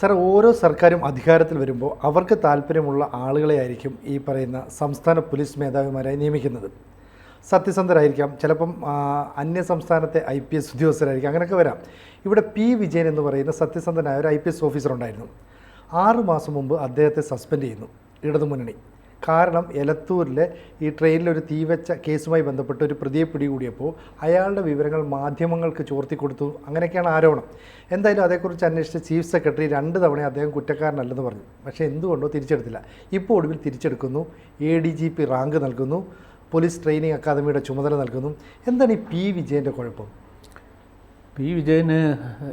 Sir ഓരോ സർക്കാരും അധികാരത്തിൽ വരുമ്പോൾ അവർക്ക് താല്പര്യമുള്ള ആളുകളെ ആയിരിക്കും ഈ പറയുന്ന സംസ്ഥാന പോലീസ് മേധാവിമാരായി നിയമിക്കുന്നത്. സത്യസന്ധരായിരിക്കാം. ചിലപ്പം അന്യ സംസ്ഥാനത്തെ ഐ പി എസ് ഉദ്യോഗസ്ഥരായിരിക്കും. അങ്ങനെയൊക്കെ വരാം. ഇവിടെ പി. വിജയൻ എന്ന് പറയുന്ന സത്യസന്ധനായ ഒരു ഐ പി എസ് ഓഫീസർ ഉണ്ടായിരുന്നു. ആറ് മാസം മുമ്പ് അദ്ദേഹത്തെ സസ്പെൻഡ് ചെയ്യുന്നു. ഇടതുമുന്നണി. കാരണം എലത്തൂരിലെ ഈ ട്രെയിനിൽ ഒരു തീവച്ച കേസുമായി ബന്ധപ്പെട്ട് ഒരു പ്രതിയെ പിടികൂടിയപ്പോൾ അയാളുടെ വിവരങ്ങൾ മാധ്യമങ്ങൾക്ക് ചോർത്തി കൊടുത്തു. അങ്ങനെയൊക്കെയാണ് ആരോപണം. എന്തായാലും അതേക്കുറിച്ച് അന്വേഷിച്ച ചീഫ് സെക്രട്ടറി രണ്ട് തവണ അദ്ദേഹം കുറ്റക്കാരനല്ലെന്ന് പറഞ്ഞു. പക്ഷേ എന്തുകൊണ്ടോ തിരിച്ചെടുത്തില്ല. ഇപ്പോൾ ഒടുവിൽ തിരിച്ചെടുക്കുന്നു. A D G P rank നൽകുന്നു. പോലീസ് ട്രെയിനിങ് അക്കാദമിയുടെ ചുമതല നൽകുന്നു. എന്താണ് ഈ പി വിജയന്റെ കുഴപ്പം? പി വിജയന്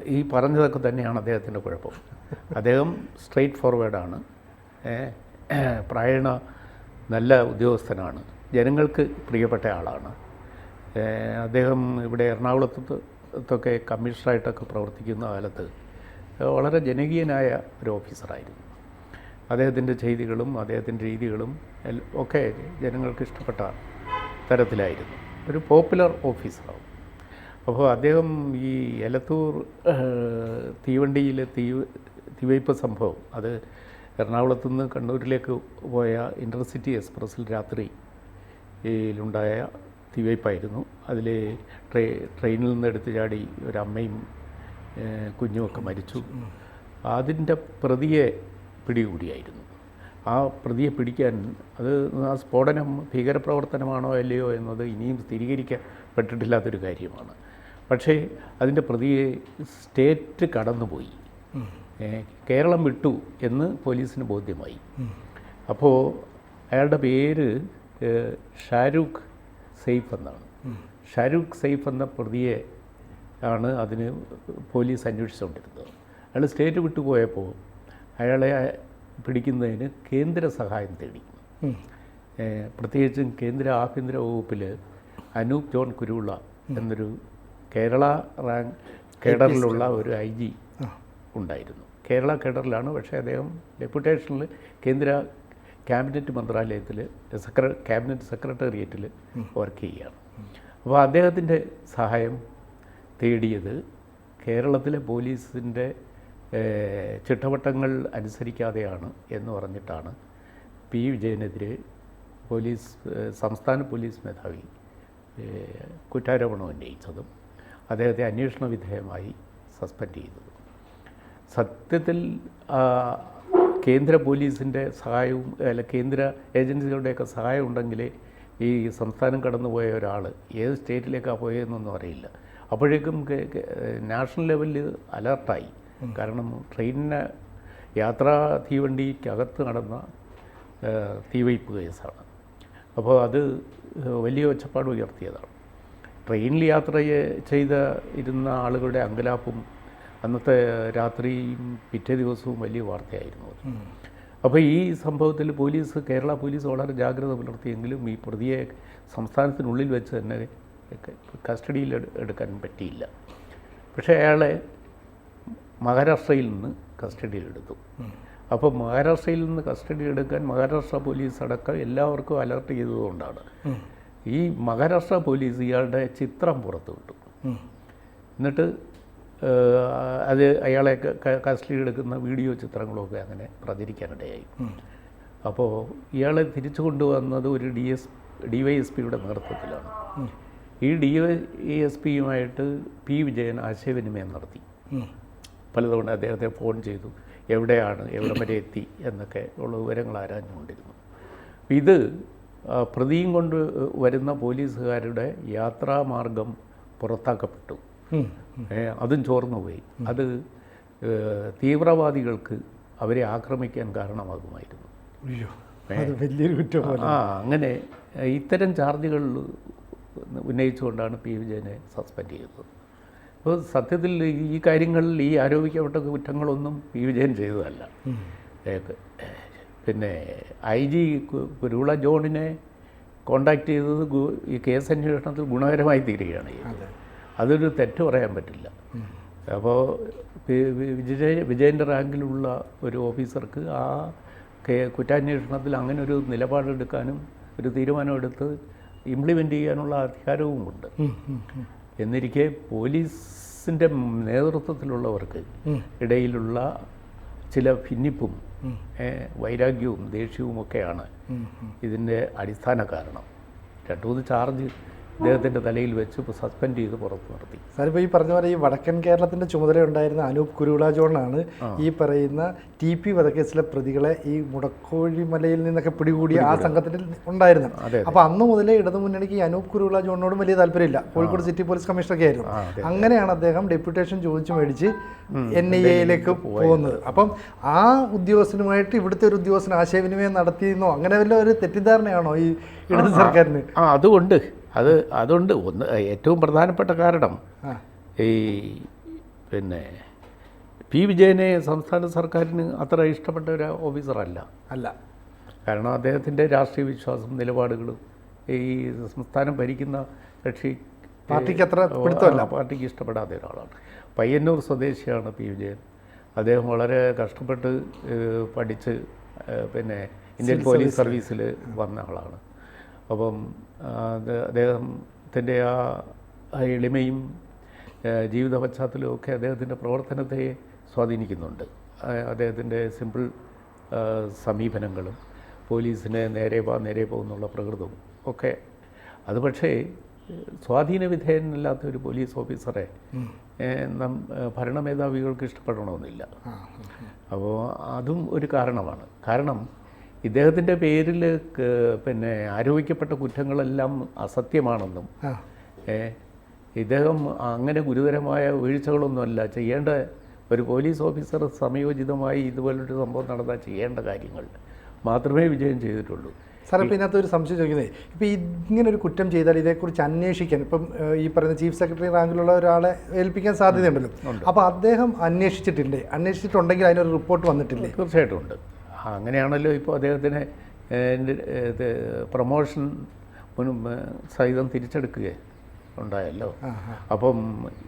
ഈ പറഞ്ഞതൊക്കെ തന്നെയാണ് അദ്ദേഹത്തിന്റെ കുഴപ്പം. അദ്ദേഹം സ്ട്രെയിറ്റ് ഫോർവേഡാണ്. പ്രായണ നല്ല ഉദ്യോഗസ്ഥനാണ്. ജനങ്ങൾക്ക് പ്രിയപ്പെട്ട ആളാണ്. അദ്ദേഹം ഇവിടെ എറണാകുളത്തൊക്കെ കമ്മീഷണറായിട്ടൊക്കെ പ്രവർത്തിക്കുന്ന കാലത്ത് വളരെ ജനകീയനായ ഒരു ഓഫീസറായിരുന്നു. അദ്ദേഹത്തിന്റെ ചെയ്തികളും അദ്ദേഹത്തിന്റെ രീതികളും ഒക്കെ ജനങ്ങൾക്ക് ഇഷ്ടപ്പെട്ട തരത്തിലായിരുന്നു. ഒരു പോപ്പുലർ ഓഫീസറാവും. അപ്പോൾ അദ്ദേഹം ഈ എലത്തൂർ തീവണ്ടിയിലെ തീ തീവയ്പ് സംഭവം അത് എറണാകുളത്ത് നിന്ന് കണ്ണൂരിലേക്ക് പോയ ഇന്റർസിറ്റി എക്സ്പ്രസ്സിൽ രാത്രി യിലുണ്ടായ തീവയ്പ്പായിരുന്നു അതിൽ ട്രെ ട്രെയിനിൽ നിന്ന് എടുത്തു ചാടി ഒരമ്മയും കുഞ്ഞുമൊക്കെ മരിച്ചു. അതിന്റെ പ്രതിയെ പിടികൂടിയായിരുന്നു. ആ പ്രതിയെ പിടിക്കാൻ അത് ആ സ്ഫോടനം ഭീകരപ്രവർത്തനമാണോ അല്ലയോ എന്നത് ഇനിയും സ്ഥിരീകരിക്കപ്പെട്ടിട്ടില്ലാത്തൊരു കാര്യമാണ്. പക്ഷേ അതിന്റെ പ്രതിയെ സ്റ്റേറ്റ് കടന്നുപോയി. കേരളം വിട്ടു എന്ന് പോലീസിന് ബോധ്യമായി. അപ്പോൾ അയാളുടെ പേര് ഷാരൂഖ് സെയ്ഫ് എന്നാണ്. ഷാരൂഖ് സെയ്ഫ് എന്ന പ്രതിയെ ആണ് അതിന് പോലീസ് അന്വേഷിച്ചുകൊണ്ടിരുന്നത്. അയാൾ സ്റ്റേറ്റ് വിട്ടുപോയപ്പോൾ അയാളെ പിടിക്കുന്നതിന് കേന്ദ്ര സഹായം തേടി. പ്രത്യേകിച്ചും കേന്ദ്ര ആഭ്യന്തര വകുപ്പിൽ അനൂപ് ജോൺ കുരുള്ള എന്നൊരു കേരള റാങ്ക് കേഡറിലുള്ള ഒരു ഐ ജി ഉണ്ടായിരുന്നു. കേരള കേഡറിലാണ്. പക്ഷേ അദ്ദേഹം ഡെപ്യൂട്ടേഷനിൽ കേന്ദ്ര ക്യാബിനറ്റ് മന്ത്രാലയത്തിൽ സെക്ര ക്യാബിനറ്റ് സെക്രട്ടേറിയറ്റിൽ വർക്ക് ചെയ്യുകയാണ്. അപ്പോൾ അദ്ദേഹത്തിന്റെ സഹായം തേടിയത് കേരളത്തിലെ പോലീസിന്റെ ചിട്ടവട്ടങ്ങൾ അനുസരിക്കാതെയാണ് എന്ന് പറഞ്ഞിട്ടാണ് പി വിജയനെതിരെ പോലീസ് സംസ്ഥാന പോലീസ് മേധാവി കുറ്റാരോപണം ഉന്നയിച്ചതും അദ്ദേഹത്തെ അന്വേഷണ വിധേയമായി സസ്പെൻഡ് ചെയ്തതും. സത്യത്തിൽ കേന്ദ്ര പോലീസിന്റെ സഹായവും അല്ല കേന്ദ്ര ഏജൻസികളുടെയൊക്കെ സഹായം ഉണ്ടെങ്കിലേ ഈ സംസ്ഥാനം കടന്നുപോയ ഒരാൾ ഏത് സ്റ്റേറ്റിലേക്കാണ് പോയതെന്നൊന്നും അറിയില്ല. അപ്പോഴേക്കും നാഷണൽ ലെവലിൽ അലർട്ടായി. കാരണം ട്രെയിനിന് യാത്രാ തീവണ്ടിക്കകത്ത് നടന്ന തീവയ്പ് കേസാണ്. അപ്പോൾ അത് വലിയ ഒച്ചപ്പാട് ഉയർത്തിയതാണ്. ട്രെയിനിൽ യാത്ര ചെയ്ത ഇരുന്ന ആളുകളുടെ അങ്കലാപ്പും അന്നത്തെ രാത്രിയും പിറ്റേ ദിവസവും വലിയ വാർത്തയായിരുന്നു അത്. അപ്പോൾ ഈ സംഭവത്തിൽ പോലീസ് കേരള പോലീസ് വളരെ ജാഗ്രത പുലർത്തിയെങ്കിലും ഈ പ്രതിയെ സംസ്ഥാനത്തിനുള്ളിൽ വെച്ച് തന്നെ കസ്റ്റഡിയിൽ എടുക്കാൻ പറ്റിയില്ല. പക്ഷേ അയാളെ മഹാരാഷ്ട്രയിൽ നിന്ന് കസ്റ്റഡിയിലെടുത്തു അപ്പോൾ മഹാരാഷ്ട്രയിൽ നിന്ന് കസ്റ്റഡി എടുക്കാൻ മഹാരാഷ്ട്ര പോലീസ് അടക്കം എല്ലാവർക്കും അലർട്ട് ചെയ്തതുകൊണ്ടാണ്. ഈ മഹാരാഷ്ട്ര പോലീസ് ഇയാളുടെ ചിത്രം പുറത്തു വിട്ടു എന്നിട്ട് അത് അയാളെ കസ്റ്റഡി എടുക്കുന്ന വീഡിയോ ചിത്രങ്ങളൊക്കെ അങ്ങനെ പ്രചരിക്കാനിടയായി. അപ്പോൾ ഇയാളെ തിരിച്ചു കൊണ്ടുവന്നത് ഒരു D S D Y S പിയുടെ നേതൃത്വത്തിലാണ് ഈ ഡി വൈ എസ് പിയുമായിട്ട് പി വിജയൻ ആശയവിനിമയം നടത്തി. പലതവണ അദ്ദേഹത്തെ ഫോൺ ചെയ്തു. എവിടെയാണ് എവിടെ വരെ എത്തി എന്നൊക്കെ ഉള്ള വിവരങ്ങൾ ആരാഞ്ഞുകൊണ്ടിരുന്നു. ഇത് പ്രതിയും കൊണ്ട് വരുന്ന പോലീസുകാരുടെ യാത്രാമാർഗം പുറത്താക്കപ്പെട്ടു. ഏ, ചോർന്നു പോയി. അത് തീവ്രവാദികൾക്ക് അവരെ ആക്രമിക്കാൻ കാരണമാകുമായിരുന്നു. അത് വലിയൊരു കുറ്റം ആ അങ്ങനെ ഇത്തരം ചാർജുകൾ ഉന്നയിച്ചുകൊണ്ടാണ് പി. വിജയനെ സസ്പെൻഡ് ചെയ്തത്. അപ്പോൾ സത്യത്തിൽ ഈ കാര്യങ്ങളിൽ ഈ ആരോപിക്കപ്പെട്ട കുറ്റങ്ങളൊന്നും പി. വിജയൻ ചെയ്തതല്ല. പിന്നെ ഐ ജി കുരുള ജോണിനെ കോണ്ടാക്ട് ചെയ്തത് ഈ കേസ് അന്വേഷണത്തിൽ ഗുണകരമായി തീരുകയാണ് ചെയ്തത്. അതൊരു തെറ്റ് പറയാൻ പറ്റില്ല. അപ്പോൾ വിജയ വിജയന്റെ റാങ്കിലുള്ള ഒരു ഓഫീസർക്ക് ആ കുറ്റാന്വേഷണത്തിൽ അങ്ങനെ ഒരു നിലപാടെടുക്കാനും ഒരു തീരുമാനമെടുത്ത് ഇംപ്ലിമെന്റ് ചെയ്യാനുള്ള അധികാരവുമുണ്ട്. എന്നിരിക്കെ പോലീസിന്റെ നേതൃത്വത്തിലുള്ളവർക്ക് ഇടയിലുള്ള ചില ഭിന്നിപ്പും വൈരാഗ്യവും ദേഷ്യവും ഒക്കെയാണ് ഇതിന്റെ അടിസ്ഥാന കാരണം. രണ്ടു മൂന്ന് ചാർജ് ഇദ്ദേഹത്തിന്റെ തലയിൽ വെച്ച് സസ്പെൻഡ് ചെയ്ത് പുറത്തു നിർത്തി സാറിപ്പോൾ ഈ പറഞ്ഞ പോലെ ഈ വടക്കൻ കേരളത്തിന്റെ ചുമതല ഉണ്ടായിരുന്ന അനൂപ് കുരുവിള ജോണാണ് ഈ പറയുന്ന ടി പി വധക്കേസിലെ പ്രതികളെ ഈ മുടക്കോഴിമലയിൽ നിന്നൊക്കെ പിടികൂടിയ ആ സംഘത്തിൽ ഉണ്ടായിരുന്നു അപ്പോൾ അന്ന് മുതലേ ഇടതു മുന്നണിക്ക് ഈ അനൂപ് കുരുവിള ജോണിനോടും വലിയ താല്പര്യമില്ല. കോഴിക്കോട് സിറ്റി പോലീസ് കമ്മീഷണറൊക്കെ ആയിരുന്നു. അങ്ങനെയാണ് അദ്ദേഹം ഡെപ്യൂട്ടേഷൻ ചോദിച്ചു മേടിച്ച് എൻ ഐ എയിലേക്ക് പോകുന്നത്. അപ്പം ആ ഉദ്യോഗസ്ഥനുമായിട്ട് ഇവിടുത്തെ ഒരു ഉദ്യോഗസ്ഥൻ ആശയവിനിമയം നടത്തിയെന്നോ അങ്ങനെ വല്ല ഒരു തെറ്റിദ്ധാരണയാണോ ഈ ഇടത് സർക്കാരിന്? ആ അതുകൊണ്ട് അത് അതുകൊണ്ട് ഒന്ന് ഏറ്റവും പ്രധാനപ്പെട്ട കാരണം ഈ പിന്നെ പി വിജയനെ സംസ്ഥാന സർക്കാരിന് അത്ര ഇഷ്ടപ്പെട്ട ഒരു ഓഫീസറല്ല അല്ല. കാരണം അദ്ദേഹത്തിന്റെ രാഷ്ട്രീയ വിശ്വാസം നിലപാടുകളും ഈ സംസ്ഥാനം ഭരിക്കുന്ന കക്ഷി പാർട്ടിക്ക് അത്ര പിടുത്തമല്ല. പാർട്ടിക്ക് ഇഷ്ടപ്പെടാത്ത ഒരാളാണ്. പയ്യന്നൂർ സ്വദേശിയാണ് പി വിജയൻ. അദ്ദേഹം വളരെ കഷ്ടപ്പെട്ട് പഠിച്ച് പിന്നെ ഇന്ത്യൻ പോലീസ് സർവീസിൽ വന്ന ആളാണ്. അപ്പം അത് അദ്ദേഹത്തിന്റെ ആ എളിമയും ജീവിത പശ്ചാത്തലവും ഒക്കെ അദ്ദേഹത്തിന്റെ പ്രവർത്തനത്തെ സ്വാധീനിക്കുന്നുണ്ട്. അദ്ദേഹത്തിന്റെ സിമ്പിൾ സമീപനങ്ങളും പോലീസിനെ നേരെ പോ നേരെ പോകുന്നുള്ള പ്രകൃതവും ഒക്കെ. അത് പക്ഷേ ഏഹ്, സ്വാധീന വിധേയനല്ലാത്ത ഒരു പോലീസ് ഓഫീസറെ നം ഭരണമേധാവികൾക്ക് ഇഷ്ടപ്പെടണമെന്നില്ല. അപ്പോൾ അതും ഒരു കാരണമാണ്. കാരണം ഇദ്ദേഹത്തിന്റെ പേരിൽ പിന്നെ ആരോപിക്കപ്പെട്ട കുറ്റങ്ങളെല്ലാം അസത്യമാണെന്നും ഏ, ഇദ്ദേഹം അങ്ങനെ ഗുരുതരമായ വീഴ്ചകളൊന്നുമല്ല. ചെയ്യേണ്ട ഒരു പോലീസ് ഓഫീസർ സമയോചിതമായി ഇതുപോലൊരു സംഭവം നടന്നാൽ ചെയ്യേണ്ട കാര്യങ്ങൾ മാത്രമേ വിജയം ചെയ്തിട്ടുള്ളൂ. സാർ ഇപ്പം ഇതിനകത്ത് ഒരു സംശയം ചോദിക്കുന്നത് ഇപ്പം ഇങ്ങനെ ഒരു കുറ്റം ചെയ്താൽ ഇതേക്കുറിച്ച് അന്വേഷിക്കാൻ ഇപ്പം ഈ പറയുന്ന ചീഫ് സെക്രട്ടറി റാങ്കിലുള്ള ഒരാളെ ഏൽപ്പിക്കാൻ സാധ്യതയുണ്ടല്ലോ. അപ്പോൾ അദ്ദേഹം അന്വേഷിച്ചിട്ടില്ലേ? അന്വേഷിച്ചിട്ടുണ്ടെങ്കിൽ അതിനൊരു റിപ്പോർട്ട് വന്നിട്ടില്ലേ? തീർച്ചയായിട്ടും ഉണ്ട്. അങ്ങനെയാണല്ലോ ഇപ്പോൾ അദ്ദേഹത്തിന് പ്രൊമോഷൻ സഹിതം തിരിച്ചെടുക്കുക ഉണ്ടായല്ലോ. അപ്പം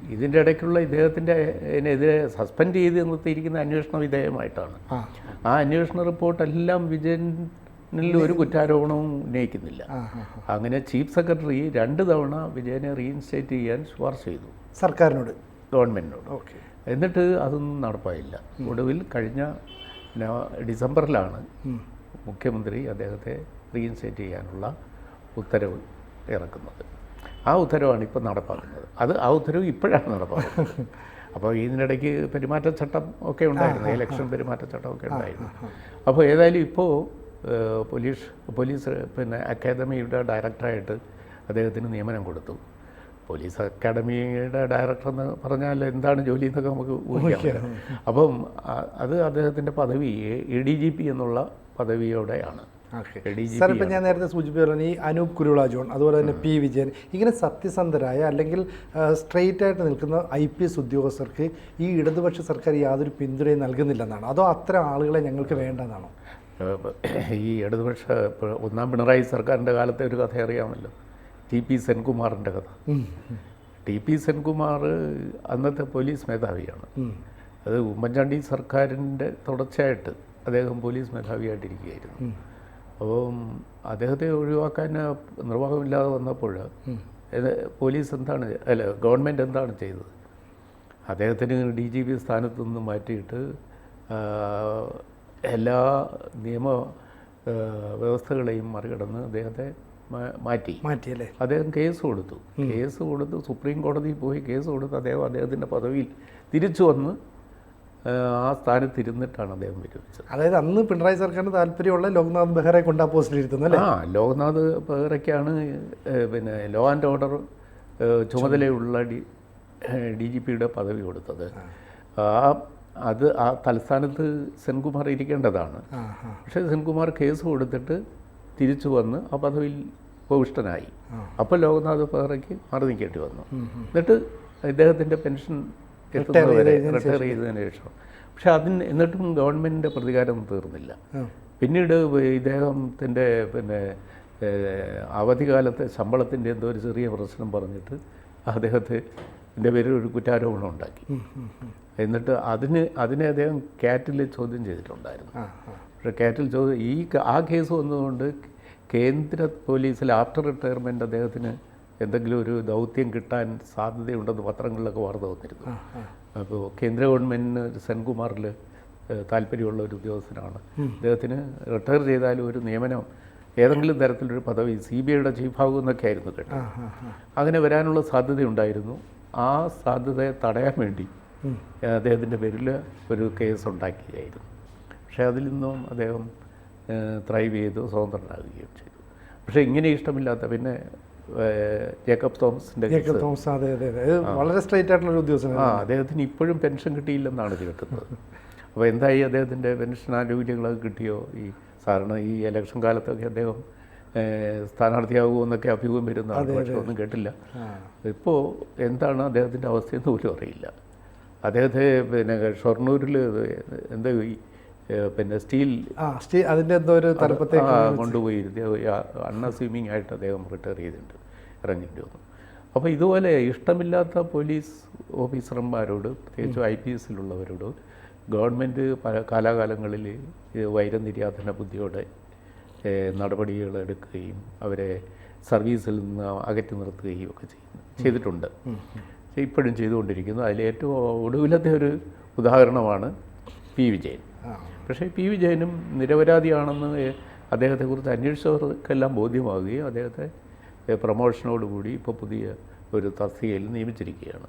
ഇതിന്റെ ഇടയ്ക്കുള്ള ഇദ്ദേഹത്തിന്റെ ഇതിനെതിരെ സസ്പെൻഡ് ചെയ്ത് നിർത്തിയിരിക്കുന്ന അന്വേഷണ വിധേയമായിട്ടാണ് ആ. അന്വേഷണ റിപ്പോർട്ടെല്ലാം വിജയനിൽ ഒരു കുറ്റാരോപണവും ഉന്നയിക്കുന്നില്ല. അങ്ങനെ ചീഫ് സെക്രട്ടറി രണ്ട് തവണ വിജയനെ റീഇൻസ്റ്റേറ്റ് ചെയ്യാൻ ശുപാർശ ചെയ്തു. സർക്കാരിനോട്? ഗവൺമെന്റിനോട് ഓക്കെ. എന്നിട്ട് അതൊന്നും നടപ്പായില്ല. ഒടുവിൽ കഴിഞ്ഞ ഡിസംബറിലാണ് മുഖ്യമന്ത്രി അദ്ദേഹത്തെ റീഇൻസേറ്റ് ചെയ്യാനുള്ള ഉത്തരവ് ഇറക്കുന്നത്. ആ ഉത്തരവാണ് ഇപ്പോൾ നടപ്പാക്കുന്നത്. അത് ആ ഉത്തരവ് ഇപ്പോഴാണ് നടപ്പാക്കുന്നത്. അപ്പോൾ ഇതിനിടയ്ക്ക് പെരുമാറ്റച്ചട്ടം ഒക്കെ ഉണ്ടായിരുന്നു ഇലക്ഷൻ പെരുമാറ്റച്ചട്ടം ഒക്കെ ഉണ്ടായിരുന്നു. അപ്പോൾ ഏതായാലും ഇപ്പോൾ പോലീസ് പോലീസ് പിന്നെ അക്കാദമിയുടെ ഡയറക്ടറായിട്ട് അദ്ദേഹത്തിന് നിയമനം കൊടുത്തു. പോലീസ് അക്കാഡമിയുടെ ഡയറക്ടർ എന്ന് പറഞ്ഞാൽ എന്താണ് ജോലി എന്നൊക്കെ നമുക്ക് ഊഹിക്കാം. അപ്പം അത് അദ്ദേഹത്തിന്റെ പദവി എ ഡി ജി പി എന്നുള്ള പദവിയോടെയാണ്. സാർ ഇപ്പം ഞാൻ നേരത്തെ സൂചിപ്പിച്ചു ഈ അനൂപ് കുരുള ജോൺ അതുപോലെ തന്നെ പി വിജയൻ ഇങ്ങനെ സത്യസന്ധരായ അല്ലെങ്കിൽ സ്ട്രെയിറ്റ് ആയിട്ട് നിൽക്കുന്ന ഐ പി എസ് ഉദ്യോഗസ്ഥർക്ക് ഈ ഇടതുപക്ഷ സർക്കാർ യാതൊരു പിന്തുണയും നൽകുന്നില്ലെന്നാണ്? അതോ അത്തരം ആളുകളെ ഞങ്ങൾക്ക് വേണ്ടെന്നാണോ? ഈ ഇടതുപക്ഷ ഒന്നാം പിണറായി സർക്കാരിന്റെ കാലത്തെ ഒരു കഥ അറിയാമല്ലോ ടി പി സെൻകുമാറിന്റെ കഥ. ടി പി സെൻകുമാർ അന്നത്തെ പോലീസ് മേധാവിയാണ്. അത് ഉമ്മൻചാണ്ടി സർക്കാരിന്റെ തുടർച്ചയായിട്ട് അദ്ദേഹം പോലീസ് മേധാവിയായിട്ടിരിക്കുകയായിരുന്നു. അപ്പം അദ്ദേഹത്തെ ഒഴിവാക്കാൻ നിർവാഹമില്ലാതെ വന്നപ്പോൾ പോലീസ് എന്താണ് അല്ല ഗവൺമെന്റ് എന്താണ് ചെയ്തത്? അദ്ദേഹത്തിന് ഡി ജി പി സ്ഥാനത്തു നിന്ന് മാറ്റിയിട്ട് എല്ലാ നിയമ വ്യവസ്ഥകളെയും മറികടന്ന് അദ്ദേഹത്തെ മാറ്റി. മാറ്റിയല്ലേ? അദ്ദേഹം കേസ് കൊടുത്തു. കേസ് കൊടുത്ത് സുപ്രീം കോടതിയിൽ പോയി കേസ് കൊടുത്ത് അദ്ദേഹം അദ്ദേഹത്തിന്റെ പദവിയിൽ തിരിച്ചു വന്ന് ആ, സ്ഥാനത്ത് ഇരുന്നിട്ടാണ് അദ്ദേഹം വിരമിച്ചത് അതായത് അന്ന് പിണറായി സർക്കാരിന് താല്പര്യമുള്ള ലോക്നാഥ് ബെഹ്റയെ കൊണ്ട് ആ പോസ്റ്റിൽ ഇരുത്തുന്നത് ആ ലോക്നാഥ് ബെഹ്റയ്ക്കാണ് പിന്നെ ലോ ആൻഡ് ഓർഡർ ചുമതലയുള്ള ഡി ഡി ജി പിയുടെ പദവി കൊടുത്തത്. ആ. അത് ആ തലസ്ഥാനത്ത് സെൻകുമാർ ഇരിക്കേണ്ടതാണ്. പക്ഷേ സെൻകുമാർ കേസ് കൊടുത്തിട്ട് തിരിച്ചു വന്ന് ആ പദവിയിൽ ഉപവിഷ്ടനായി അപ്പോൾ ലോകനാഥ് ബെഹ്റയ്ക്ക് മാറി നിൽക്കേണ്ടി വന്നു. എന്നിട്ട് ഇദ്ദേഹത്തിന്റെ പെൻഷൻ റിട്ടയർ ചെയ്തതിന് ശേഷം. പക്ഷെ അതിന് എന്നിട്ടും ഗവൺമെന്റിന്റെ പ്രതികാരം തീർന്നില്ല. പിന്നീട് ഇദ്ദേഹത്തിന്റെ പിന്നെ അവധികാലത്തെ ശമ്പളത്തിന്റെ എന്തോ ഒരു ചെറിയ പ്രശ്നം പറഞ്ഞിട്ട് അദ്ദേഹത്തെ എന്റെ പേരിൽ ഒരു കുറ്റാരോപണം ഉണ്ടാക്കി. എന്നിട്ട് അതിന് അതിനെ അദ്ദേഹം കാറ്റിൽ ചോദ്യം ചെയ്തിട്ടുണ്ടായിരുന്നു. പക്ഷേ കാറ്റിൽ ചോദ്യം ഈ ആ കേസ് വന്നതുകൊണ്ട് കേന്ദ്ര പോലീസിൽ ആഫ്റ്റർ റിട്ടയർമെന്റ് അദ്ദേഹത്തിന് എന്തെങ്കിലും ഒരു ദൗത്യം കിട്ടാൻ സാധ്യതയുണ്ടെന്ന് പത്രങ്ങളിലൊക്കെ വാർത്ത വന്നിരുന്നു. അപ്പോൾ കേന്ദ്ര ഗവൺമെന്റിന് സെൻകുമാറിൽ താല്പര്യമുള്ള ഒരു ഉദ്യോഗസ്ഥനാണ്. അദ്ദേഹത്തിന് റിട്ടയർ ചെയ്താലും ഒരു നിയമനം ഏതെങ്കിലും തരത്തിലൊരു പദവി സി ബി ഐയുടെ ചീഫാകുമെന്നൊക്കെ ആയിരുന്നു കേട്ടത്. ആ ആ ആ. അങ്ങനെ വരാനുള്ള സാധ്യതയുണ്ടായിരുന്നു. ആ സാധ്യതയെ തടയാൻ വേണ്ടി അദ്ദേഹത്തിന്റെ പേരിൽ ഒരു കേസ് ഉണ്ടാക്കിയായിരുന്നു. പക്ഷേ അതിൽ നിന്നും അദ്ദേഹം ത്രൈവ് ചെയ്തു സ്വതന്ത്രനാകുകയും ചെയ്തു. പക്ഷേ ഇങ്ങനെ ഇഷ്ടമില്ലാത്ത പിന്നെ ജേക്കബ് തോമസിന്റെ ജേക്കബ് തോമസ് അതെ അതെ വളരെ സ്ട്രൈറ്റ് ആയിട്ടുള്ള ഒരു ആ അദ്ദേഹത്തിന് ഇപ്പോഴും പെൻഷൻ കിട്ടിയില്ലെന്നാണ് കേൾക്കുന്നത് അപ്പോൾ എന്തായി അദ്ദേഹത്തിന്റെ പെൻഷൻ ആനുകൂല്യങ്ങളൊക്കെ കിട്ടിയോ? ഈ സാറിന് ഈ ഇലക്ഷൻ കാലത്തൊക്കെ അദ്ദേഹം സ്ഥാനാർത്ഥിയാകുമോ എന്നൊക്കെ അഭ്യൂഹം വരുന്നതാണ്. പക്ഷെ ഒന്നും കേട്ടില്ല. ഇപ്പോൾ എന്താണ് അദ്ദേഹത്തിന്റെ അവസ്ഥയെന്ന് പോലും അറിയില്ല. അദ്ദേഹത്തെ പിന്നെ ഷൊർണൂരിൽ എന്താ പിന്നെ സ്റ്റീൽ അതിന്റെ എന്തോ ഒരു തലപ്പത്തേക്ക് ആ, കൊണ്ടുപോയി അണ്ണ അൺഅസ്യൂമിങ് ആയിട്ട് അദ്ദേഹം റിട്ടയർ ചെയ്തിട്ടുണ്ട്. ഇറങ്ങേണ്ടി വന്നു. അപ്പോൾ ഇതുപോലെ ഇഷ്ടമില്ലാത്ത പോലീസ് ഓഫീസർമാരോട് പ്രത്യേകിച്ച് ഐ പി എസിലുള്ളവരോട് ഗവൺമെന്റ് പല കാലാകാലങ്ങളിൽ ഇത് വൈരം നിര്യാതന ബുദ്ധിയോടെ നടപടികൾ എടുക്കുകയും അവരെ സർവീസിൽ നിന്ന് അകറ്റി നിർത്തുകയും ഒക്കെ ചെയ്യുന്നു ചെയ്തിട്ടുണ്ട്. ഇപ്പോഴും ചെയ്തുകൊണ്ടിരിക്കുന്നു. അതിൽ ഏറ്റവും ഒടുവിലത്തെ ഒരു ഉദാഹരണമാണ് പി. വിജയൻ. പക്ഷേ പി വിജയനും നിരപരാധിയാണെന്ന് അദ്ദേഹത്തെക്കുറിച്ച് അന്വേഷിച്ചവർക്കെല്ലാം ബോധ്യമാവുകയും അദ്ദേഹത്തെ പ്രൊമോഷനോടുകൂടി ഇപ്പോൾ പുതിയ ഒരു തസ്തികയിൽ നിയമിച്ചിരിക്കുകയാണ്.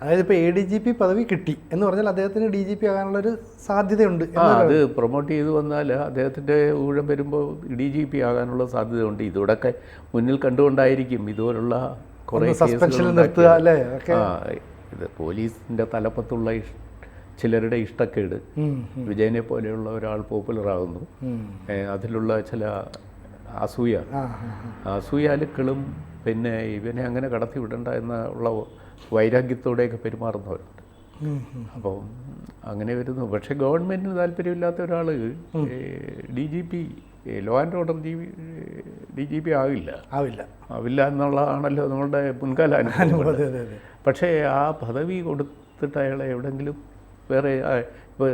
അതായത് ഇപ്പോൾ എ ഡി ജി പി പദവി കിട്ടി എന്ന് പറഞ്ഞാൽ അദ്ദേഹത്തിന് ഡി ജി പി ആകാനുള്ളൊരു സാധ്യതയുണ്ട് ആ അത് പ്രൊമോട്ട് ചെയ്തു വന്നാൽ അദ്ദേഹത്തിന്റെ ഊഴം വരുമ്പോൾ ഡി ജി പി ആകാനുള്ള സാധ്യതയുണ്ട്. ഇതോടൊക്കെ മുന്നിൽ കണ്ടുകൊണ്ടായിരിക്കും ഇതുപോലുള്ള കുറേ നിർത്തുക അല്ലേ? ഇത് പോലീസിന്റെ തലപ്പത്തുള്ള ചിലരുടെ ഇഷ്ടക്കേട്. വിജയനെ പോലെയുള്ള ഒരാൾ പോപ്പുലർ ആകുന്നു അതിലുള്ള ചില അസൂയ. അസൂയാലുക്കളും പിന്നെ ഇവനെ അങ്ങനെ കടത്തി വിടണ്ട എന്ന ഉള്ള വൈരാഗ്യത്തോടെയൊക്കെ പെരുമാറുന്നവരുണ്ട്. അപ്പം അങ്ങനെ വരുന്നു. പക്ഷേ ഗവൺമെന്റിന് താല്പര്യമില്ലാത്ത ഒരാൾ D G P law and order G D G P ആവില്ല. ആവില്ല. ആവില്ല എന്നുള്ളതാണല്ലോ നമ്മളുടെ മുൻകാല അനുഭവം പക്ഷേ ആ പദവി കൊടുത്തിട്ട് അയാളെ എവിടെങ്കിലും വേറെ ഇപ്പോൾ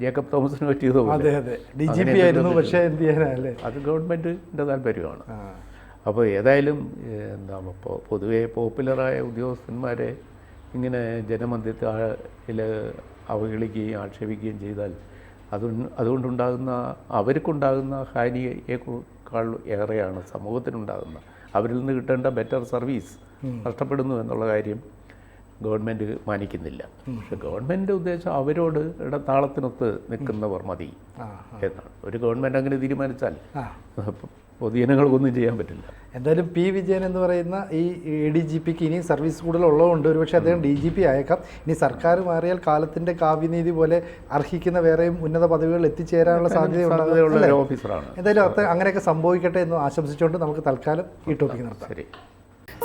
ജേക്കബ് തോമസിന് പറ്റിയത് അതെ അതെ. ഡി ജി പി ആയിരുന്നു പക്ഷേ എന്ത് ചെയ്യാനാ അല്ലേ അത് ഗവൺമെന്റിന്റെ താല്പര്യമാണ്. അപ്പോൾ ഏതായാലും എന്താ ഇപ്പോൾ പൊതുവേ പോപ്പുലറായ ഉദ്യോഗസ്ഥന്മാരെ ഇങ്ങനെ ജനമധ്യത്തിൽ അവഹേളിക്കുകയും ആക്ഷേപിക്കുകയും ചെയ്താൽ അത് അതുകൊണ്ടുണ്ടാകുന്ന അവർക്കുണ്ടാകുന്ന ഹാനിയേക്കാൾ ഏറെയാണ് സമൂഹത്തിനുണ്ടാകുന്ന. അവരിൽ നിന്ന് കിട്ടേണ്ട ബെറ്റർ സർവീസ് നഷ്ടപ്പെടുന്നു എന്നുള്ള കാര്യം ഗവൺമെന്റ് മാനിക്കുന്നില്ല. പക്ഷെ ഗവൺമെന്റ് ഉദ്ദേശം അവരോട് ഇവിടെ താളത്തിനൊത്ത് നിൽക്കുന്നവർ മതി എന്നാണ്. ഒരു ഗവൺമെന്റ് അങ്ങനെ തീരുമാനിച്ചാൽ പൊതുജനങ്ങൾക്കൊന്നും ചെയ്യാൻ പറ്റില്ല. എന്തായാലും പി വിജയൻ എന്ന് പറയുന്ന ഈ എ ഡി ജി പിക്ക് ഇനി സർവീസ് കൂടുതൽ ഉള്ളതുകൊണ്ട് ഒരുപക്ഷെ അദ്ദേഹം ഡി ജി പി ആയേക്കാം. ഇനി സർക്കാർ മാറിയാൽ കാലത്തിന്റെ കാവ്യനീതി പോലെ അർഹിക്കുന്ന വേറെയും ഉന്നത പദവികൾ എത്തിച്ചേരാനുള്ള സാധ്യത സാധ്യതയുള്ള ഓഫീസറാണ്. എന്തായാലും അത്ര അങ്ങനെയൊക്കെ സംഭവിക്കട്ടെ എന്ന് ആശംസിച്ചുകൊണ്ട് നമുക്ക് തൽക്കാലം ഈ ടോപ്പിക്ക് നിർത്താം. ശരി.